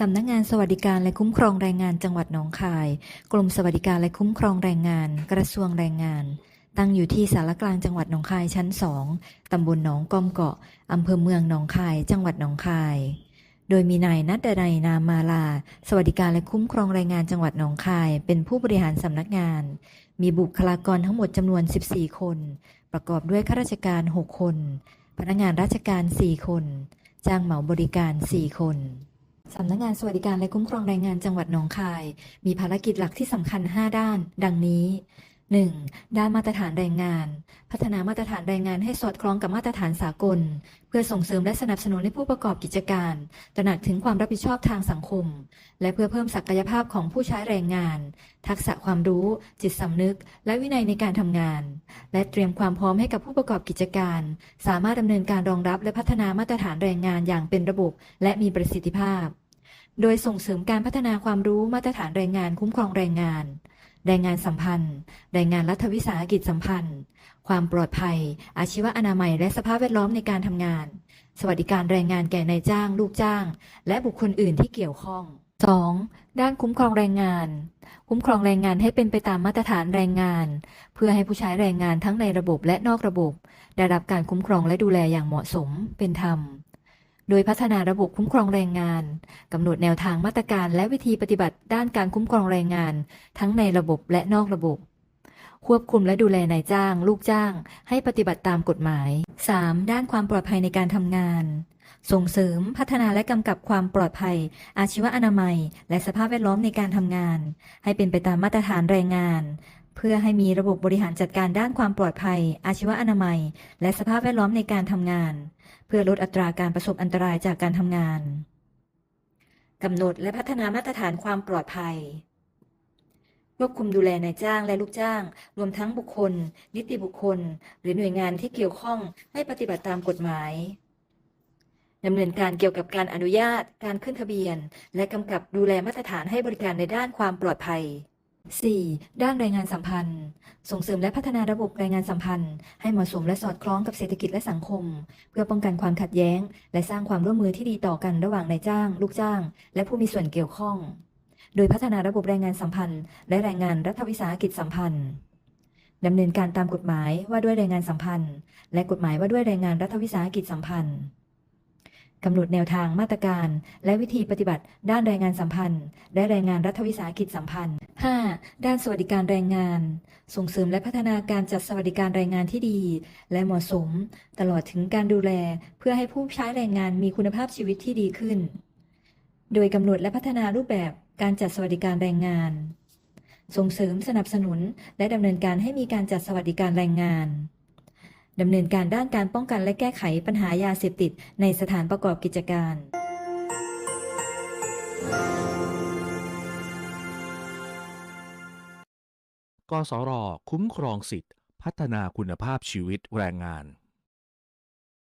สำนักงานสวัสดิการและคุ้มครองแรงงานจังหวัดหนองคาย กรมสวัสดิการและคุ้มครองแรงงาน กระทรวงแรงงาน ตั้งอยู่ที่สารกลางจังหวัดหนองคายชั้น2ตำบลหนองกอมเกาะอำเภอเมืองหนองคาย จังหวัดหนองคาย โดยมีนายนัดดนัยนามมาลา สวัสดิการและคุ้มครองแรงงานจังหวัดหนองคาย เป็นผู้บริหารสำนักงาน มีบุคลากรทั้งหมดจำนวน 14 คน ประกอบด้วยข้าราชการ 6 คน พนักงานราชการ 4 คน จ้างเหมาบริการ 4 คน สำนักงานสวัสดิการและคุ้มครองแรงงานจังหวัดหนองคาย มีภารกิจหลักที่สำคัญ 5 ด้าน ดังนี้ 1. ด้านมาตรฐานแรงงาน พัฒนามาตรฐานแรงงานให้สอดคล้องกับมาตรฐานสากล เพื่อส่งเสริมและสนับสนุนให้ผู้ประกอบกิจการ ตระหนักถึงความรับผิดชอบทางสังคม และเพื่อเพิ่มศักยภาพของผู้ใช้แรงงาน ทักษะความรู้ จิตสำนึก และวินัยในการทำงาน และเตรียมความพร้อมให้กับผู้ประกอบกิจการ สามารถดำเนินการรองรับและพัฒนามาตรฐานแรงงานอย่างเป็นระบบ และมีประสิทธิภาพ โดยส่งเสริมการพัฒนาความรู้มาตรฐานแรงงานคุ้มครองแรงงาน แรงงานสัมพันธ์ แรงงานรัฐวิสาหกิจสัมพันธ์ ความปลอดภัย อาชีวอนามัย และสภาพแวดล้อมในการทำงาน สวัสดิการแรงงานแก่นายจ้าง ลูกจ้าง และบุคคลอื่นที่เกี่ยวข้อง 2. ด้านคุ้มครองแรงงาน คุ้มครองแรงงานให้เป็นไปตามมาตรฐานแรงงาน เพื่อให้ผู้ใช้แรงงานทั้งในระบบและนอกระบบ ได้รับการคุ้มครองและดูแลอย่างเหมาะสมเป็นธรรม โดยพัฒนาระบบคุ้มครองแรงงานกำหนดแนวทางมาตรการและวิธีปฏิบัติด้านการคุ้มครองแรงงาน ทั้งในระบบและนอกระบบ ควบคุมและดูแลนายจ้าง ลูกจ้าง ให้ปฏิบัติตามกฎหมาย 3. ด้านความปลอดภัยในการทำงาน ส่งเสริมพัฒนาและกำกับความปลอดภัย อาชีวอนามัย และสภาพแวดล้อมในการทำงาน ให้เป็นไปตามมาตรฐานแรงงาน เพื่อให้มีระบบบริหารจัดการด้านความปลอดภัย อาชีวอนามัย และสภาพแวดล้อมในการทำงาน เพื่อลดอัตราการประสบอันตรายจากการทำงานกำหนดและพัฒนามาตรฐานความปลอดภัยควบคุมดูแลนายจ้างและลูกจ้าง รวมทั้งบุคคล นิติบุคคล หรือหน่วยงานที่เกี่ยวข้องให้ปฏิบัติตามกฎหมายดำเนินการเกี่ยวกับการอนุญาต การขึ้นทะเบียน และกำกับดูแลมาตรฐานให้บริการในด้านความปลอดภัย 4. ด้านแรงงานสัมพันธ์ ส่งเสริมและพัฒนาระบบแรงงานสัมพันธ์ ให้เหมาะสมและสอดคล้องกับเศรษฐกิจและสังคม เพื่อป้องกันความขัดแย้ง และสร้างความร่วมมือที่ดีต่อกันระหว่างนายจ้าง ลูกจ้าง และผู้มีส่วนเกี่ยวข้อง โดยพัฒนาระบบแรงงานสัมพันธ์ และแรงงานรัฐวิสาหกิจสัมพันธ์ดำเนินการตามกฎหมายว่าด้วยแรงงานสัมพันธ์ และกฎหมายว่าด้วยแรงงานรัฐวิสาหกิจสัมพันธ์ กำหนดแนวทางมาตรการ และวิธีปฏิบัติ ด้านแรงงานสัมพันธ์ และแรงงานรัฐวิสาหกิจสัมพันธ์ 5. ด้านสวัสดิการแรงงาน ส่งเสริมและพัฒนาการจัดสวัสดิการแรงงานที่ดี และเหมาะสม ตลอดถึงการดูแล เพื่อให้ผู้ใช้แรงงานมีคุณภาพชีวิตที่ดีขึ้น โดยกำหนดและพัฒนารูปแบบการจัดสวัสดิการแรงงาน ส่งเสริมสนับสนุน และดำเนินการให้มีการจัดสวัสดิการแรงงาน ดำเนินการด้านการป้องกันและแก้ไขปัญหายาเสพติดในสถานประกอบกิจการกสรคุ้มครองสิทธิพัฒนาคุณภาพชีวิตแรงงาน